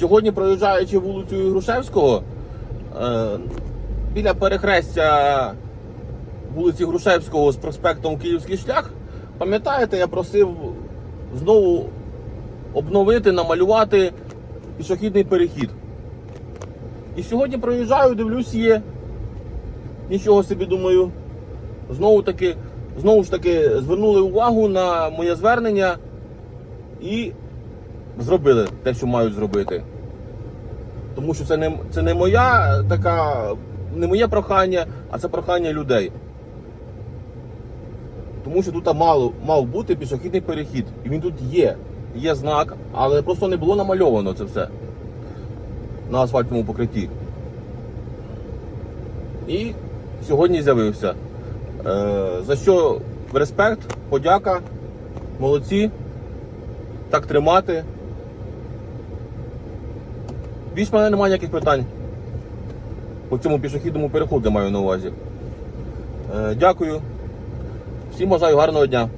Сьогодні, проїжджаючи вулицею Грушевського, е, біля перехрестя вулиці Грушевського з проспектом Київський шлях, пам'ятаєте, я просив знову обновити, намалювати пішохідний перехід. І сьогодні проїжджаю, дивлюсь, є. Нічого собі думаю. Знову таки, знову ж таки, звернули увагу на моє звернення і зробили те, що мають зробити. Тому що це не, це не моя така, не моє прохання, а це прохання людей. Тому що тут мало, мав бути пішохідний перехід. І він тут є. Є знак, але просто не було намальовано це все на асфальтному покритті. І сьогодні з'явився. Е, за що респект, подяка, молодці. Так тримати. Більш мене немає ніяких питань. По цьому пішохідному переходу маю на увазі. Е, дякую. Всім бажаю гарного дня.